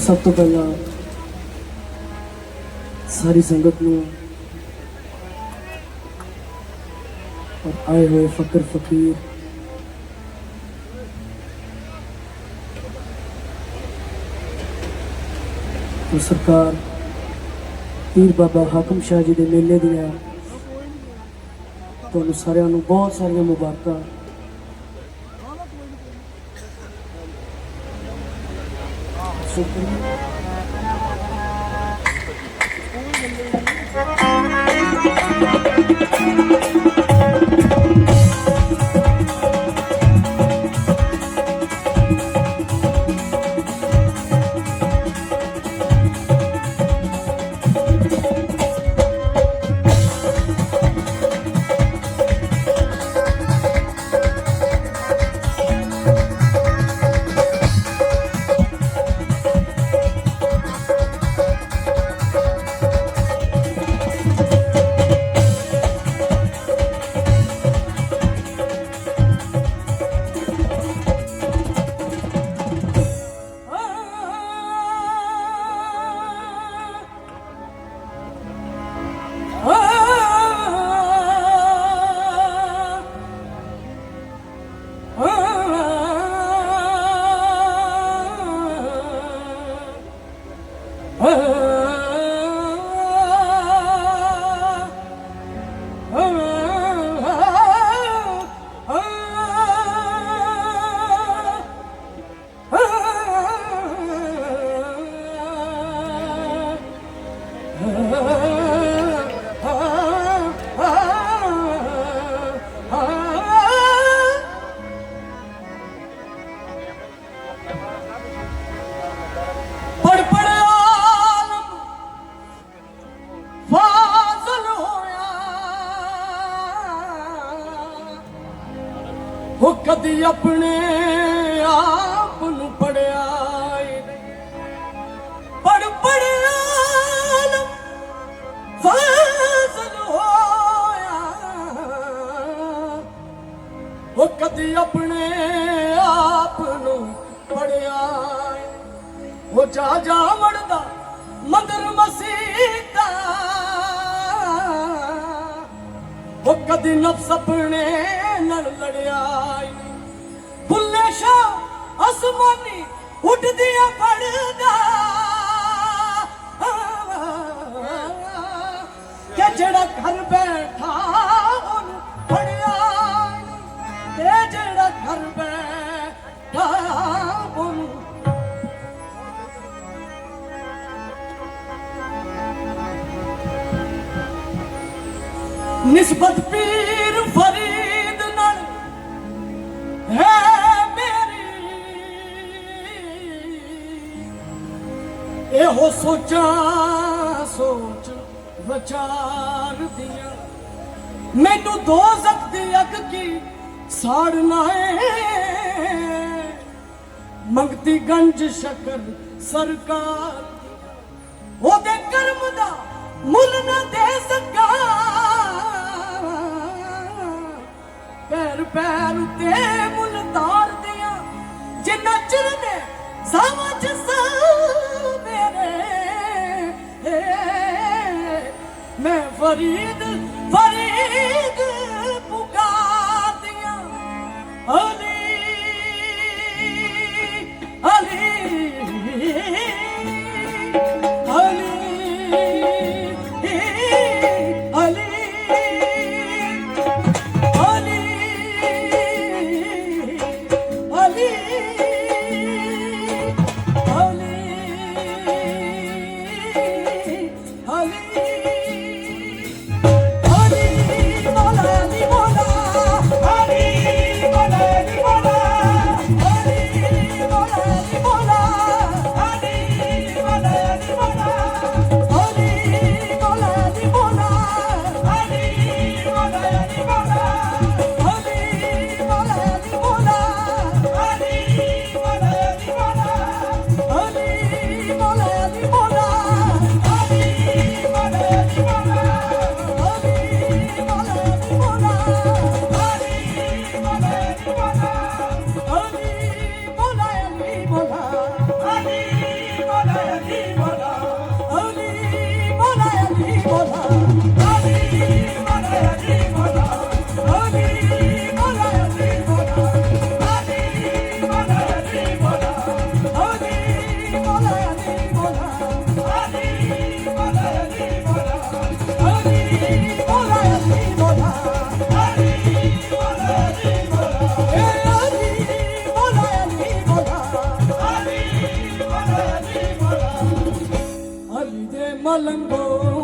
ਸਭ ਤੋਂ ਪਹਿਲਾਂ ਸਾਰੀ ਸੰਗਤ ਨੂੰ ਔਰ ਆਏ ਹੋਏ ਫਕਰ ਫਕੀਰ ਤੇ ਸਰਕਾਰ, ਪੀਰ ਬਾਬਾ ਹਾਕਮ ਸ਼ਾਹ ਜੀ ਦੇ ਮੇਲੇ ਦੀਆਂ ਤੁਹਾਨੂੰ ਸਾਰਿਆਂ ਨੂੰ ਬਹੁਤ ਸਾਰੀਆਂ ਮੁਬਾਰਕਾਂ। Thank you. ਉਹ ਆਪਣੇ ਆਪ ਨੂੰ ਪੜਿਆ ਪੜ ਪੜ ਆਲਮ ਫਾਜ਼ਲ ਹੋਇਆ। ਉਹ ਕਦੀ ਆਪਣੇ ਆਪ ਨੂੰ ਪੜਿਆ ਉਹ ਜਾ ਜਾ ਵੜਦਾ ਮੰਦਰ ਮਸੀਤਾ। ਉਹ ਕਦੀ ਨਫਸ ਆਪਣੇ ਨਾਲ ਲੜਿਆ ਭੁੱਲੇ ਸ਼ਾ ਅਸਮਾਨੀ ਉੱਡਦੀਆਂ ਪੜਦਾ ਕਿ ਜਿਹੜਾ ਘਰ ਬੈਠਾ ਉਹਨੂੰ ਫੜਿਆ ਤੇ ਜਿਹੜਾ ਘਰ ਬੈਠਾ ਉਹਨੂੰ ਨਿਸਬਤ ਪੀਰ ਇਹੋ ਸੋਚਾਂ, ਸੋਚ ਵਿਚਾਰ ਦੀਆਂ। ਮੈਨੂੰ ਦੋ ਦੀ ਅੱਗ ਕੀ ਸਾੜਨਾ ਏ ਮੰਗਤੀ ਗੰਜ ਸ਼ਕਰ ਸਰਕਾਰ ਉਹਦੇ ਕਰਮ ਦਾ ਮੁੱਲ ਨਾ ਦੇ ਸਕਾਂ। ਪੈਰ ਪੈਰ ਉਤੇ ਮੁੱਲ ਤਾਰ ਜਿੰਨਾ ਚਿਰ ਨੇ ਸਮਝ ਮੇਰੇ ਮੈਂ ਫਰੀਦ ਫਰੀਦ ਪੁਕਾਰ Malambo.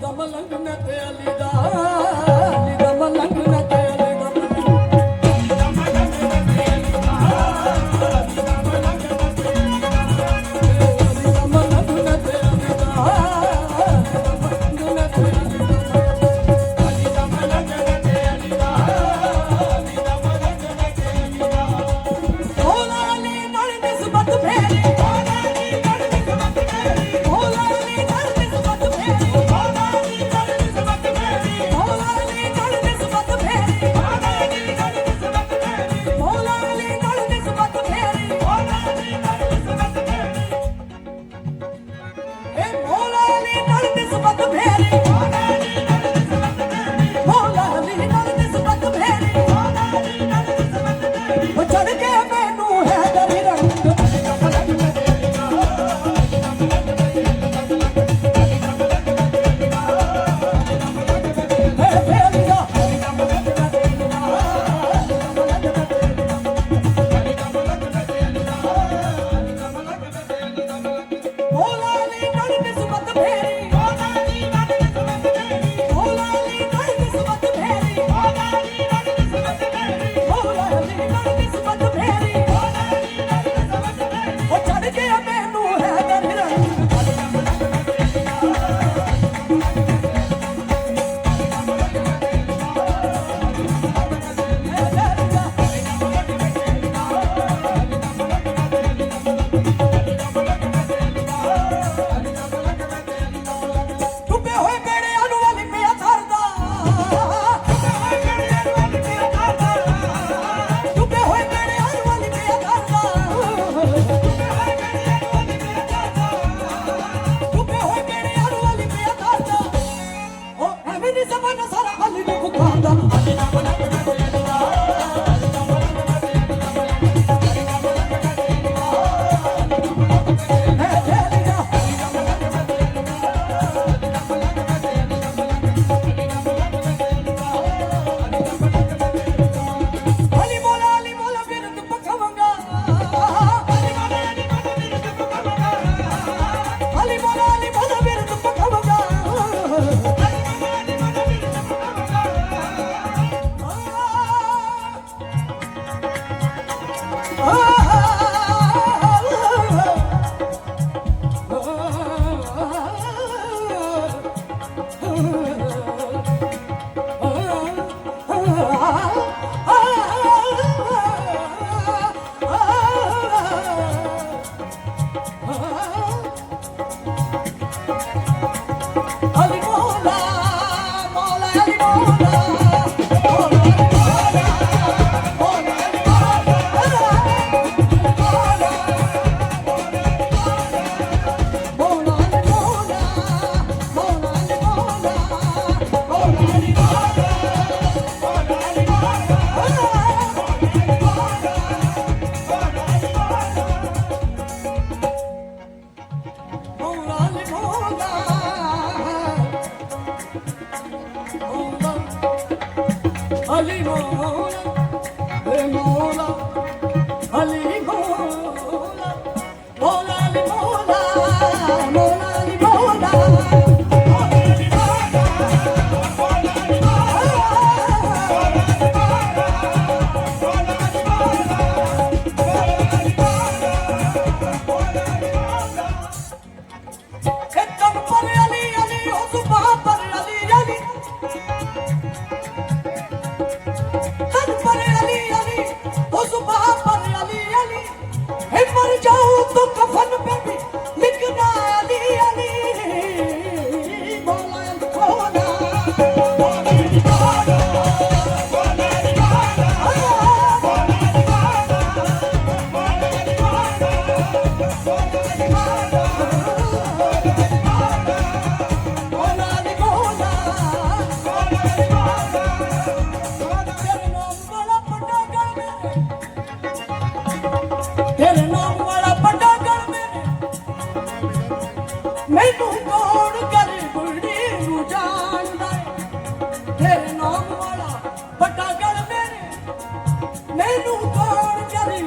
ਦਾ ਮਲੰਗ ਮੈਂ ਤੇ ਅਲੀ ਦਾ กำแพง ਕੌਣ ਕਰੇ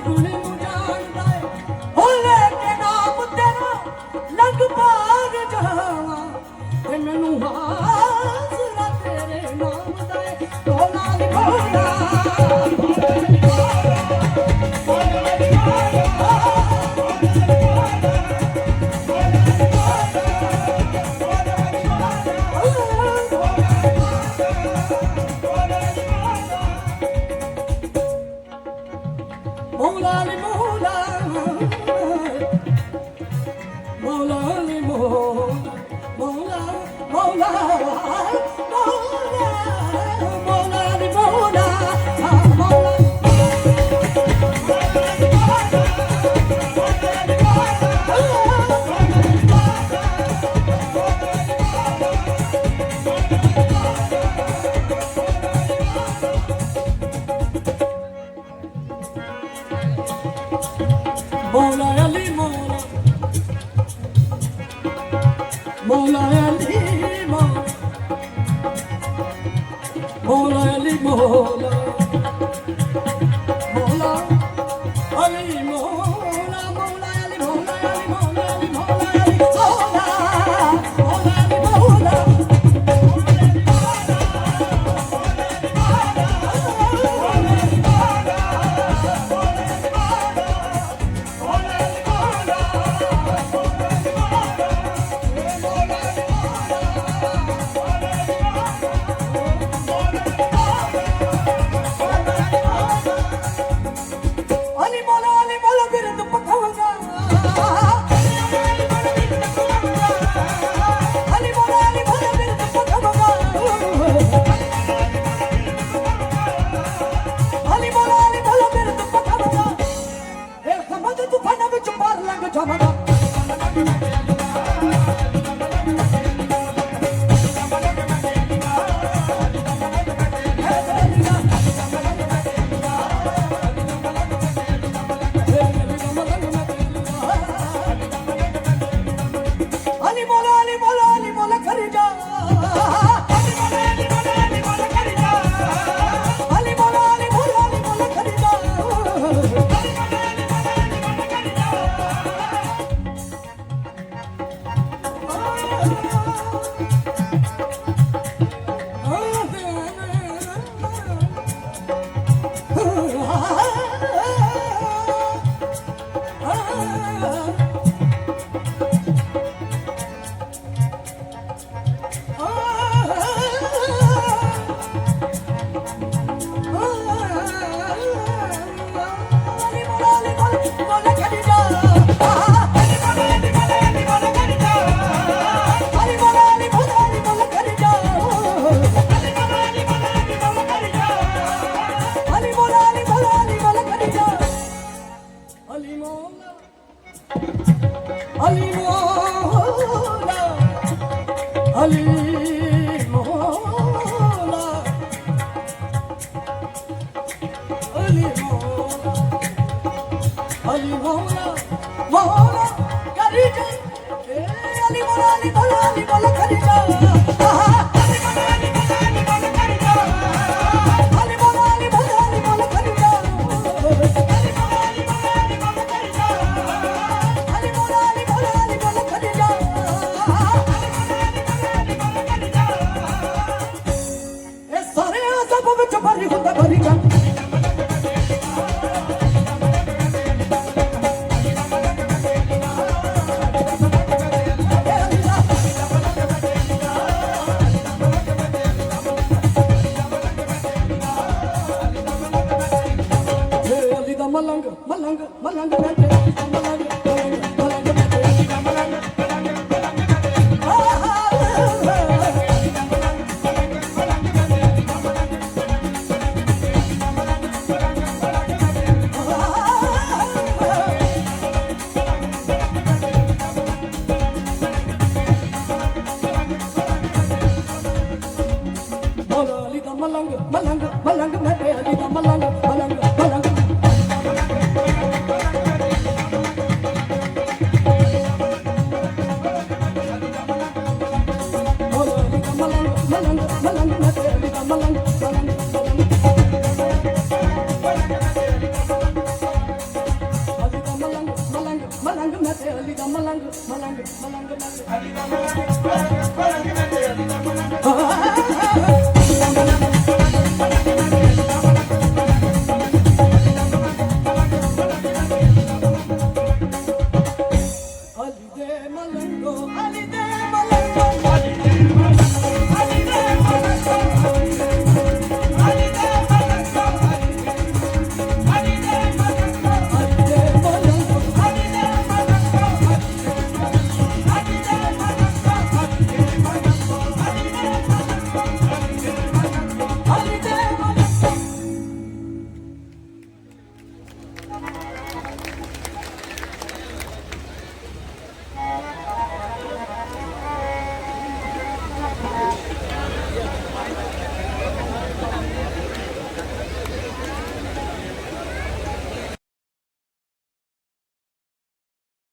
மல்லாங்க மல்லாங்க மல்லாங்க மல்லாங்க மல்லாங்க மல்லாங்க 嗯。